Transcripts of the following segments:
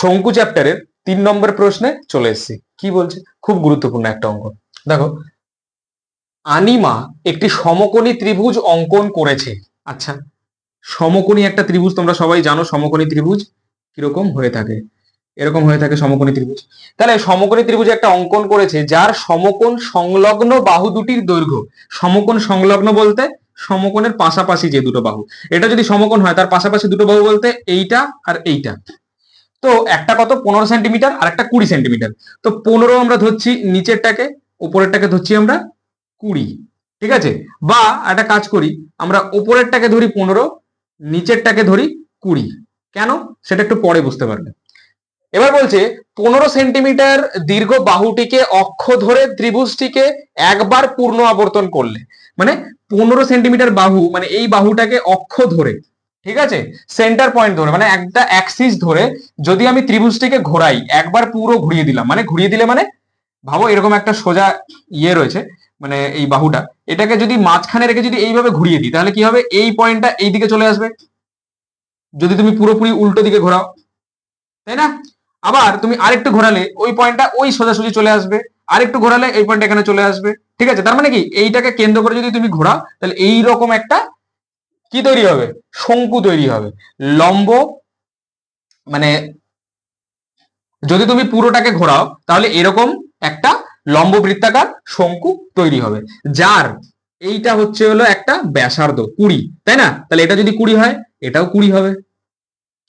শঙ্কু চ্যাপ্টারের তিন নম্বর প্রশ্নে চলে এসেছি। কি বলছে? খুব গুরুত্বপূর্ণ একটা অঙ্ক। দেখো, আনিমা একটি সমকোণী ত্রিভুজ অঙ্কন করেছে। আচ্ছা সমকোণী একটা ত্রিভুজ, তোমরা সবাই জানো সমকোণী ত্রিভুজ কীরকম হয়ে থাকে। এরকম হয়ে থাকে সমকোণী ত্রিভুজ। তাহলে সমকোণী ত্রিভুজ একটা অঙ্কন করেছে, যার সমকোণ সংলগ্ন বাহু দুটির দৈর্ঘ্য। সমকোণ সংলগ্ন বলতে সমকোণের পাশাপাশি যে দুটো বাহু। এটা যদি সমকোণ হয়, তার পাশাপাশি দুটো বাহু বলতে এইটা আর এইটা। তো একটা কত? পনেরো সেন্টিমিটার আর একটা কুড়ি সেন্টিমিটার তো পনেরো আমরা ধরছি নিচেরটাকে উপরেরটাকে ধরছি আমরা কুড়ি, ঠিক আছে? বা একটা কাজ করি, আমরা উপরেরটাকে ধরি পনেরো, নিচেরটাকে ধরি কুড়ি। কেন? সেটা একটু পরে বুঝতে পারবে। এবার বলছে, পনেরো সেন্টিমিটার দীর্ঘ বাহুটিকে অক্ষ ধরে ত্রিভুজটিকে একবার পূর্ণ আবর্তন করলে মানে পনেরো সেন্টিমিটার বাহু মানে এই বাহুটাকে অক্ষ ধরে ঠিক আছে? সেন্টার পয়েন্ট ধরে মানে একটা অ্যাক্সিস ধরে যদি আমি ত্রিভুজটিকে ঘোরাই, একবার পুরো ঘুরিয়ে দিলাম মানে ঘুরিয়ে দিলে মানে ভাবো এরকম একটা সোজা ইয়ে রয়েছে মানে এই বাহুটা, এটাকে যদি মাঝখানে রেখে যদি এইভাবে ঘুরিয়ে দিই, তাহলে কি হবে? এই পয়েন্টটা এই দিকে চলে আসবে। যদি তুমি পুরোপুরি উল্টো দিকে ঘোরাও, তাই না? আবার তুমি আরেকটু ঘোরালে, ওই পয়েন্টটা ওই সোজাসুজি চলে আসবে, আরেকটু ঘোরালে এই পয়েন্টটা এখানে চলে আসবে, ঠিক আছে? তার মানে কি? এইটাকে কেন্দ্র করে যদি তুমি ঘোরাও, তাহলে এই রকম একটা কি তৈরি হবে? শঙ্কু তৈরি হবে। লম্ব মানে যদি তুমি পুরোটাকে ঘোরাও, তাহলে এরকম একটা লম্ব বৃত্তাকার শঙ্কু তৈরি হবে। যার, এইটা হচ্ছে হলো একটা ব্যাসার্ধ, কুড়ি, তাই না? তাহলে এটা যদি কুড়ি হয়, এটাও কুড়ি হবে।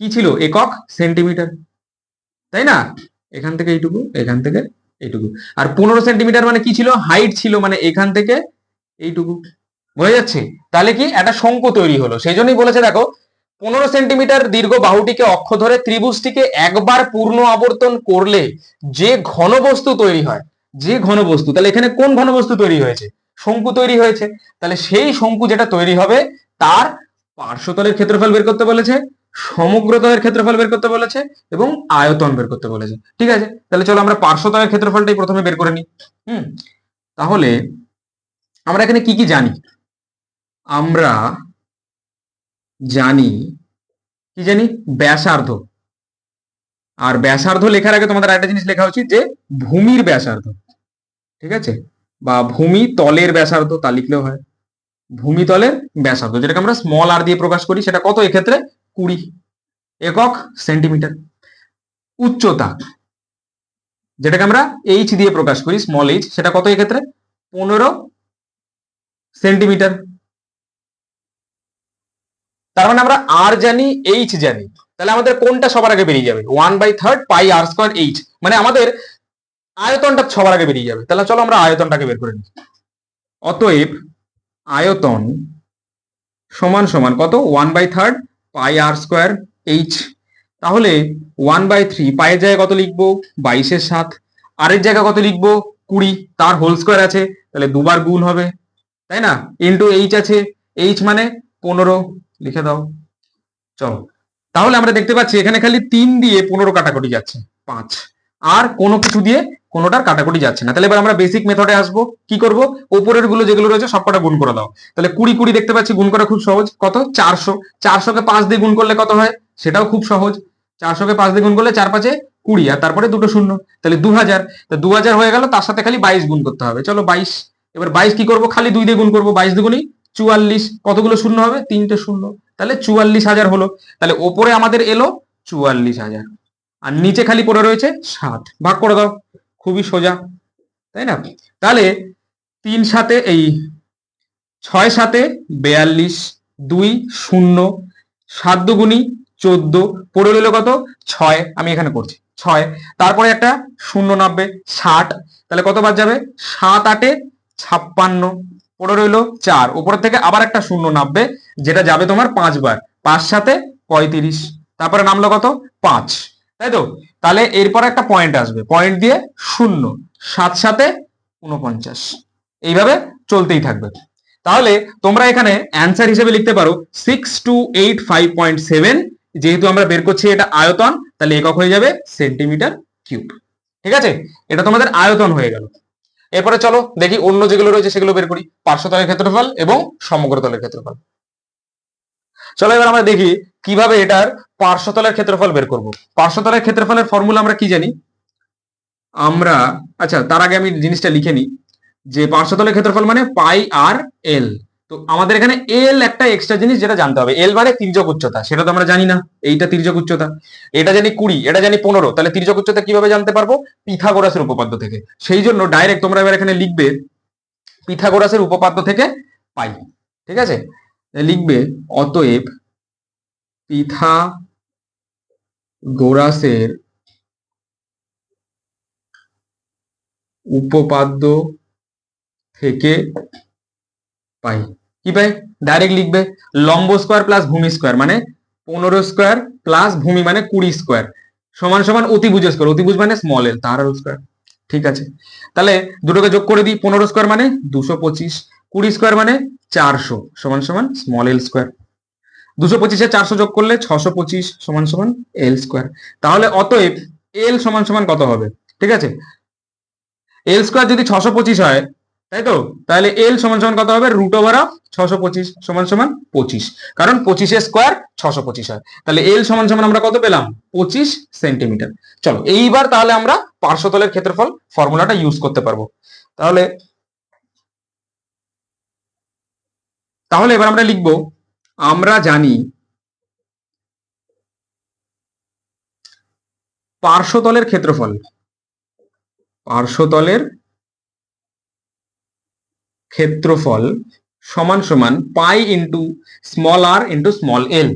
কি ছিল? একক সেন্টিমিটার, তাই না? এখান থেকে এইটুকু, এখান থেকে এইটুকু। আর পনেরো সেন্টিমিটার মানে কি ছিল? হাইট ছিল মানে এখান থেকে এইটুকু। বোঝা যাচ্ছে? তাহলে কি একটা শঙ্কু তৈরি হলো? সেই জন্যই বলেছে, দেখো, পনেরো সেন্টিমিটার দীর্ঘ বাহুটিকে অক্ষ ধরে ত্রিভুজটিকে একবার পূর্ণ আবর্তন করলে যে ঘনবস্তু তৈরি হয়, যে ঘনবস্তু, তাহলে এখানে কোন ঘনবস্তু তৈরি হয়েছে? শঙ্কু তৈরি হয়েছে। তাহলে সেই শঙ্কু যেটা তৈরি হবে, তার পার্শ্বতলের ক্ষেত্রফল বের করতে বলেছে, সমগ্রতলের ক্ষেত্রফল বের করতে বলেছে এবং আয়তন বের করতে বলেছে। ঠিক আছে? তাহলে চলো আমরা পার্শ্বতলের ক্ষেত্রফলটাই প্রথমে বের করে নিই। হুম? তাহলে আমরা এখানে কি কি জানি? আমরা জানি, কি জানি? ব্যাসার্ধ। আর ব্যাসার্ধ লেখার আগে তোমাদের একটা জিনিস লেখা উচিত যে, ভূমির ব্যাসার্ধ। ঠিক আছে? বা ভূমি তলের ব্যাসার্ধ, তা লিখলেও হয়। ভূমিতলের ব্যাসার্ধ, যেটাকে আমরা স্মল আর দিয়ে প্রকাশ করি, সেটা কত এক্ষেত্রে? কুড়ি একক সেন্টিমিটার। উচ্চতা, যেটাকে আমরা এইচ দিয়ে প্রকাশ করি স্মল এইচ সেটা কত এক্ষেত্রে? পনেরো সেন্টিমিটার। তার মানে আমরা আর জানি এইচ জানি। তাহলে আমাদের কোনটা সবার আগে বেরিয়ে যাবে? One by third pi R square H মানে আমাদের আয়তনটা সবার আগে বেরিয়ে যাবে। তাহলে চলো আমরা আয়তনটাকে বের করে নিই। অতএব আয়তন সমান সমান কত? One by third pi R square H তাহলে ওয়ান বাই থ্রি পায়ের জায়গায় কত লিখব? বাইশের সাত। আরের জায়গায় কত লিখব? কুড়ি। তার হোল স্কোয়ার আছে। তাহলে দুবার গুণ হবে। তাই না? ইন্টু এইচ আছে। এইচ মানে পনেরো। লিখে দাও। চলো। তাহলে আমরা দেখতে পাচ্ছি এখানে খালি তিন দিয়ে পনেরো কাটাকুটি যাচ্ছে, পাঁচ। আর কোনো কিছু দিয়ে কোনোটার কাটাকুটি যাচ্ছে না। তাহলে এবার আমরা বেসিক মেথডে আসব। কি করব? উপরেরগুলো যেগুলো রয়েছে সবকটা গুণ করে দাও। তাহলে কুড়ি কুড়ি দেখতে পাচ্ছি গুণ করা খুব সহজ। কত? চারশো। চারশোকে পাঁচ দিয়ে গুণ করলে কত হয়? সেটাও খুব সহজ। চারশোকে পাঁচ দিয়ে গুণ করলে চার পাঁচে কুড়ি, আর তারপরে দুটো শূন্য। তাহলে দু হাজার দু হাজার হয়ে গেল, তার সাথে খালি বাইশ গুণ করতে হবে। চলো বাইশ। এবার বাইশ কি করব? খালি দুই দিয়ে গুণ করব। বাইশ দুগুণই চুয়াল্লিশ, কতগুলো শূন্য হবে? তিনটে শূন্য। তাহলে চুয়াল্লিশ হাজার হলো। তাহলে ওপরে আমাদের এলো চুয়াল্লিশ হাজার। আর নিচে খালি পড়ে রয়েছে সাত ভাগ করে দাও, খুবই সোজা। তাই না? তাহলে তিন সাথে এই ছয় সাথে বেয়াল্লিশ, দুই শূন্য, সাত দুগুণি চোদ্দ, পড়ে রইল কত? ছয়। আমি এখানে করছি, ছয়। তারপরে একটা শূন্য নাববে ষাট। তাহলে কতবার যাবে? সাত আটে ছাপ্পান্ন। পড়ে রইল চার। উপর থেকে আবার একটা শূন্য নামবে, যেটা যাবে তোমার পাঁচবার। পাঁচ সাথে পঁয়ত্রিশ। তারপরে নামলো কত? পাঁচ। তাই তো? তাহলে এরপর একটা পয়েন্ট আসবে। পয়েন্ট দিয়ে শূন্য। সাত সাথে উনপঞ্চাশ এইভাবে চলতেই থাকবে। তাহলে তোমরা এখানে অ্যান্সার হিসেবে লিখতে পারো six two eight five point seven যেহেতু আমরা বের করছি এটা আয়তন, তাহলে একক হয়ে যাবে সেন্টিমিটার কিউব ঠিক আছে? এটা তোমাদের আয়তন হয়ে গেল। এরপরে চলো দেখি অন্য যেগুলো রয়েছে সেগুলো বের করি। পার্শ্বতলের ক্ষেত্রফল এবং সমগ্রতলের ক্ষেত্রফল। চলো এবার আমরা দেখি কীভাবে এটার পার্শ্বতলের ক্ষেত্রফল বের করব। পার্শ্বতলের ক্ষেত্রফলের ফর্মুলা আমরা কি জানি? আমরা আচ্ছা তার আগে আমি জিনিসটা লিখে নিই। যে পার্শ্বতলের ক্ষেত্রফল মানে পাই আর এল। তো আমাদের এখানে এল একটা এক্সট্রা জিনিস যেটা জানতে হবে। এল মানে তির্যক উচ্চতা, সেটা তো আমরা জানি না। এইটা তির্যক উচ্চতা। এটা জানি কুড়ি, এটা জানি পনেরো। তাহলে তির্যক উচ্চতা কীভাবে জানতে পারব? পিথাগোরাসের উপপাদ্য থেকে। সেই জন্য ডাইরেক্ট তোমরা এবার এখানে লিখবে পিথাগোরাসের উপপাদ্য থেকে পাই। ঠিক আছে? লিখবে, অতএব পিথা গোরাসের উপপাদ্য থেকে পাই। কি পাই? ডাইরেক্ট লিখবে লম্ব স্কোয়ার প্লাস ভূমি স্কোয়ার মানে পনেরো স্কোয়ার প্লাস ভূমি মানে কুড়ি স্কোয়ার সমান সমান অতিভুজ স্কোয়ার অতিভুজ মানে স্মল এল তার স্কোয়ার ঠিক আছে? তাহলে দুটোকে যোগ করে দিই, পনেরো স্কোয়ার মানে দুশো পঁচিশ, কুড়ি স্কোয়ার মানে চারশো, সমান সমান স্মল এল স্কোয়ার দুশো পঁচিশে চারশো যোগ করলে ছশো পঁচিশ, সমান সমান এল স্কোয়ার তাহলে অতএব এল সমান সমান কত হবে? ঠিক আছে? এল স্কোয়ার যদি ছশো পঁচিশ হয় তাই তো? তাহলে এল সমান সমান কত হবে? রুট ওভার অফ ছশো পঁচিশ সমান সমান পঁচিশ। কারণ পঁচিশে স্কোয়ার ছশো পঁচিশ হয়। তাহলে এল সমান সমান আমরা কত পেলাম? পঁচিশ সেন্টিমিটার চলো, এইবার তাহলে আমরা পার্শ্বতলের ক্ষেত্রফল ফর্মুলাটা ইউজ করতে পারব। তাহলে তাহলে এবার আমরা লিখব, আমরা জানি পার্শ্বতলের ক্ষেত্রফল, পার্শ্বতলের ক্ষেত্রফল সমান সমান pi into small R into small L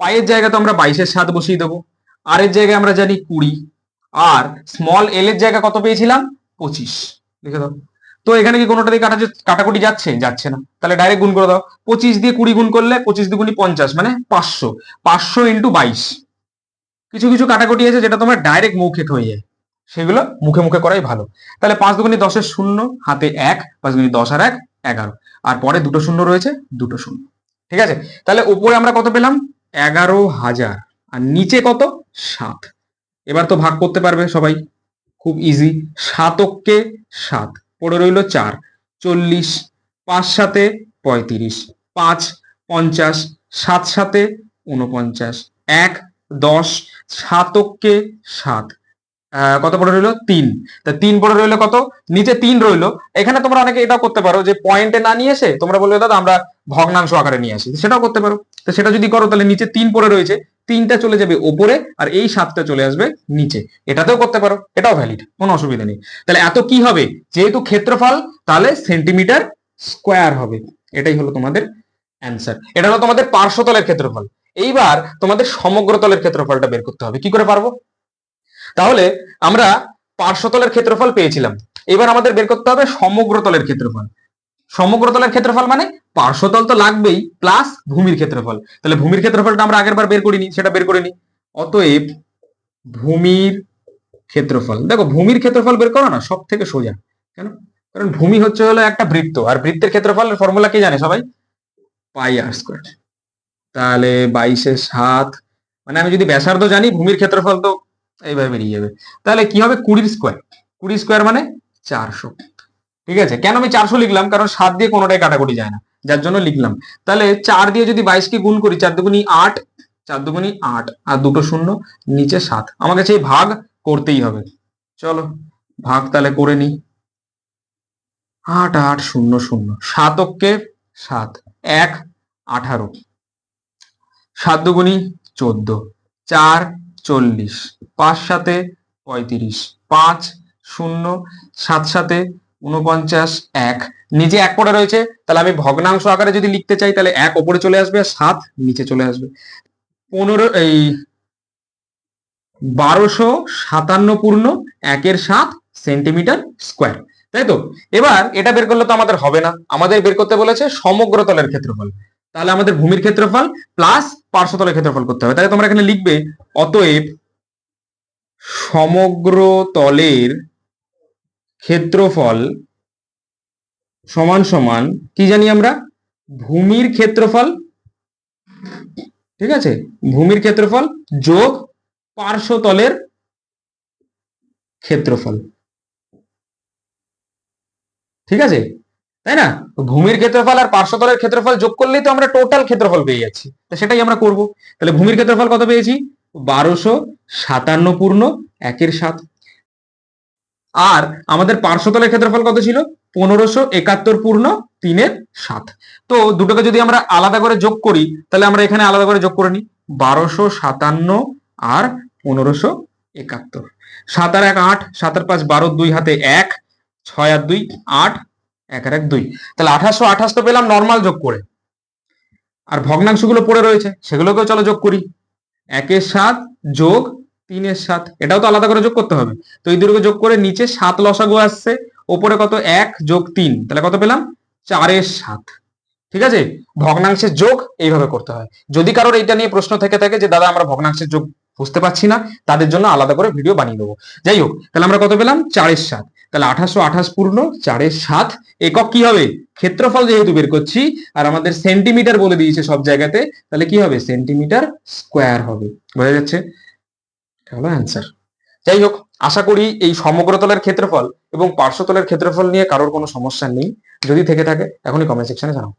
পাইয়ের জায়গায় তো আমরা বাইশের সাত বসিয়ে দেবো। আর এর জায়গায় আমরা জানি কুড়ি। আর স্মল এল এর জায়গা কত পেয়েছিলাম? পঁচিশ। লিখে দাও। তো এখানে কি কোনোটা দিয়ে কাটা কাটাকুটি যাচ্ছে? যাচ্ছে না। তাহলে ডাইরেক্ট গুণ করে দাও। পঁচিশ দিয়ে কুড়ি গুণ করলে পঁচিশ দুগুণি পঞ্চাশ মানে পাঁচশো। পাঁচশো ইন্টু বাইশ। কিছু কিছু কাটাকুটি আছে যেটা তোমার ডাইরেক্ট মৌখিক হয়ে যায়। সেগুলো মুখে মুখে করাই ভালো। তাহলে পাঁচ দুগুণি দশের শূন্য, হাতে এক, পাঁচ দুগুণি দশ আর এক, এগারো। আর পরে দুটো শূন্য রয়েছে, দুটো শূন্য। ঠিক আছে? তাহলে উপরে আমরা কত পেলাম? এগারো হাজার। আর নিচে কত? সাত। এবার তো ভাগ করতে পারবে সবাই। খুব ইজি সাতককে সাত। পড়ে রইল চার। চল্লিশ, পাঁচ সাথে পঁয়ত্রিশ। পাঁচ, পঞ্চাশ, সাত সাথে উনপঞ্চাশ এক, দশ সাতককে সাত। কত পড়ে রইল? তিন। তা তিন পড়ে রইল কত? নিচে তিন রইল। এখানে তোমরা অনেকে এটাও করতে পারো যে পয়েন্টে না নিয়ে এসে তোমরা বলবে, দাদা, আমরা ভগ্নাংশ আকারে নিয়ে আসি। সেটাও করতে পারো। তো সেটা যদি করো, তাহলে নিচে তিন পড়ে রয়েছে। তিনটা চলে যাবে ওপরে আর এই সাতটা চলে আসবে নিচে। এটাতেও করতে পারো। এটাও ভ্যালিড কোনো অসুবিধা নেই। তাহলে এত কি হবে? যেহেতু ক্ষেত্রফল, তাহলে সেন্টিমিটার স্কোয়ার হবে। এটাই হলো তোমাদের অ্যান্সার এটা হলো তোমাদের পার্শ্বতলের ক্ষেত্রফল। এইবার তোমাদের সমগ্রতলের ক্ষেত্রফলটা বের করতে হবে। কি করে পারব? তাহলে আমরা পার্শ্বতলের ক্ষেত্রফল পেয়েছিলাম। এবার আমাদের বের করতে হবে সমগ্রতলের ক্ষেত্রফল। সমগ্রতলের ক্ষেত্রফল মানে পার্শ্বতল তো লাগবেই প্লাস ভূমির ক্ষেত্রফল। তাহলে ভূমির ক্ষেত্রফলটা আমরা আগের বার বের করিনি, সেটা বের করে নি অতএব ভূমির ক্ষেত্রফল, দেখো ভূমির ক্ষেত্রফল বের করো না সব থেকে সোজা। কেন? কারণ ভূমি হচ্ছে হলো একটা বৃত্ত, আর বৃত্তের ক্ষেত্রফলের ফর্মুলা কে জানে সবাই? পাই আর স্কোয়ার তাহলে বাইশে সাত মানে আমি যদি ব্যাসার্ধ জানি, ভূমির ক্ষেত্রফল তো এইভাবে বেরিয়ে যাবে। তাহলে কি হবে? কুড়ির স্কোয়ার কুড়ি স্কোয়ার মানে চারশো। ঠিক আছে? কেন আমি চারশো লিখলাম? কারণ সাত দিয়ে কোনোটাই কাটাকুটি যায় না। যার জন্য লিখলাম। তাহলে চার দিয়ে যদি বাইশকে গুণ করি, চার দুগুনি আট, চার দুগুনি আট, আর দুটো শূন্য, নিচে সাত। আমাকে সেই ভাগ করতেই হবে। চলো, ভাগ তাহলে করে নি আট আট, শূন্য শূন্য। সাতককে সাত। এক, আঠারো। সাত দুগুনি চোদ্দ। চার চল্লিশ, পাঁচ সাথে পঁয়ত্রিশ, পাঁচ শূন্য, সাত সাথে উনপঞ্চাশ এক। নিচে এক পড়ে রয়েছে, তাহলে আমি ভগ্নাংশ আকারে যদি লিখতে চাই, তাহলে এক ওপরে চলে আসবে, সাত নিচে চলে আসবে। পনেরো, এই বারোশো সাতান্ন পূর্ণ একের সাত সেন্টিমিটার স্কোয়ার, তাই তো? এবার এটা বের করলে তো আমাদের হবে না। আমাদের বের করতে বলেছে সমগ্র সমগ্রতলের ক্ষেত্রফল। তাহলে আমাদের ভূমির ক্ষেত্রফল প্লাস পার্শ্বতলের ক্ষেত্রফল করতে হবে। তাহলে তোমরা এখানে লিখবে, অতএব সমগ্র তলের ক্ষেত্রফল সমান সমান কি জানি আমরা? ভূমির ক্ষেত্রফল। ঠিক আছে? ভূমির ক্ষেত্রফল যোগ পার্শ্বতলের ক্ষেত্রফল। ঠিক আছে? তাই না? ভূমির ক্ষেত্রফল আর পার্শ্বতলের ক্ষেত্রফল যোগ করলেই তো আমরা টোটাল ক্ষেত্রফল পেয়ে যাচ্ছি। তো সেটাই আমরা করব। তাহলে ভূমির ক্ষেত্রফল কত পেয়েছি? বারোশো সাতান্ন পূর্ণ একের সাত। আর আমাদের পার্শ্বতলের ক্ষেত্রফল কত ছিল? পনেরোশো একাত্তর পূর্ণ তিনের সাত। তো দুটোকে যদি আমরা আলাদা করে যোগ করি, তাহলে আমরা এখানে আলাদা করে যোগ করে নিই। বারোশো সাতান্ন আর পনেরোশো একাত্তর। সাত আর এক আট সাত আর পাঁচ বারো, দুই হাতে এক, ছয় আর দুই আট এক আর এক দুই। তাহলে আঠাশশো আঠাশ তো পেলাম নর্মাল যোগ করে। আর ভগ্নাংশগুলো পড়ে রয়েছে, সেগুলোকেও চলো যোগ করি। একের সাত যোগ তিনের সাত, এটাও তো আলাদা করে যোগ করতে হবে। তো এই দুটোকে যোগ করে নিচে সাত লসাগু আসছে, ওপরে কত এক যোগ তিন, তাহলে কত পেলাম? চারের সাত। ঠিক আছে? ভগ্নাংশের যোগ এইভাবে করতে হয়। যদি কারোর এইটা নিয়ে প্রশ্ন থেকে থাকে যে, দাদা, আমরা ভগ্নাংশের যোগ বুঝতে পারছি না, তাদের জন্য আলাদা করে ভিডিও বানিয়ে দেবো। যাই হোক, তাহলে আমরা কত পেলাম? চারের সাত। তাহলে আঠাশো আঠাশ পূর্ণ চারের সাত। একক কি হবে? ক্ষেত্রফল যেহেতু বের করছি, আর আমাদের সেন্টিমিটার বলে দিয়েছে সব জায়গাতে, তাহলে কি হবে? সেন্টিমিটার স্কোয়ার হবে। বোঝা যাচ্ছে? হলো অ্যান্সার যাই হোক, আশা করি এই সমগ্রতলের ক্ষেত্রফল এবং পার্শ্বতলের ক্ষেত্রফল নিয়ে কারোর কোনো সমস্যা নেই। যদি থেকে থাকে, এখনই কমেন্ট সেকশনে জানাও।